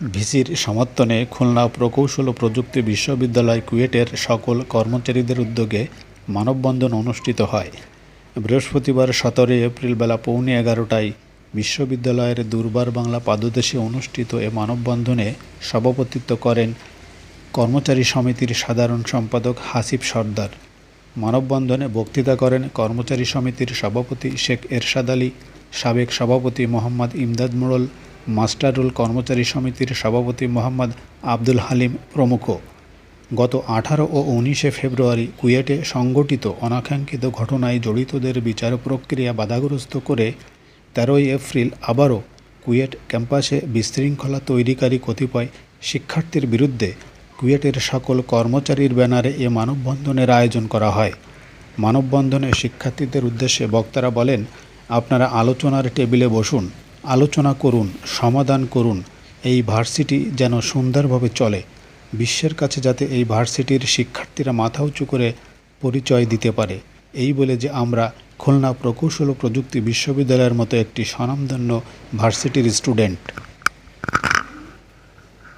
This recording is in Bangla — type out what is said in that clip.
ভিসির সমর্থনে খুলনা প্রকৌশল ও প্রযুক্তি বিশ্ববিদ্যালয় কুয়েটের সকল কর্মচারীদের উদ্যোগে মানববন্ধন অনুষ্ঠিত হয়। বৃহস্পতিবার সতেরোই এপ্রিল বেলা পৌনে এগারোটায় বিশ্ববিদ্যালয়ের দুর্বার বাংলা পাদদেশে অনুষ্ঠিত এ মানববন্ধনে সভাপতিত্ব করেন কর্মচারী সমিতির সাধারণ সম্পাদক হাসিব সর্দার। মানববন্ধনে বক্তৃতা করেন কর্মচারী সমিতির সভাপতি শেখ এরশাদ আলী, সাবেক সভাপতি মোহাম্মদ ইমদাদ মোড়ল মাস্টারুল কর্মচারী সমিতির সভাপতি মোহাম্মদ আব্দুল হালিম প্রমুখ। গত আঠারো ও উনিশে ফেব্রুয়ারি কুয়েটে সংগঠিত অনাকাঙ্ক্ষিত ঘটনায় জড়িতদের বিচার প্রক্রিয়া বাধাগ্রস্ত করে তেরোই এপ্রিল আবারও কুয়েট ক্যাম্পাসে বিশৃঙ্খলা তৈরিকারী কতিপয় শিক্ষার্থীর বিরুদ্ধে কুয়েটের সকল কর্মচারীর ব্যানারে এ মানববন্ধনের আয়োজন করা হয়। মানববন্ধনে শিক্ষার্থীদের উদ্দেশ্যে বক্তারা বলেন, আপনারা আলোচনার টেবিলে বসুন। আলোচনা করুন, সমাধান করুন, এই ভার্সিটি যেন সুন্দরভাবে চলে, বিশ্বের কাছে যাতে এই ভার্সিটির শিক্ষার্থীরা মাথা উঁচু করে পরিচয় দিতে পারে। এই বলে যে আমরা খুলনা প্রকৌশল ও প্রযুক্তি বিশ্ববিদ্যালয়ের মতো একটি স্বনামধন্য ভার্সিটির স্টুডেন্ট।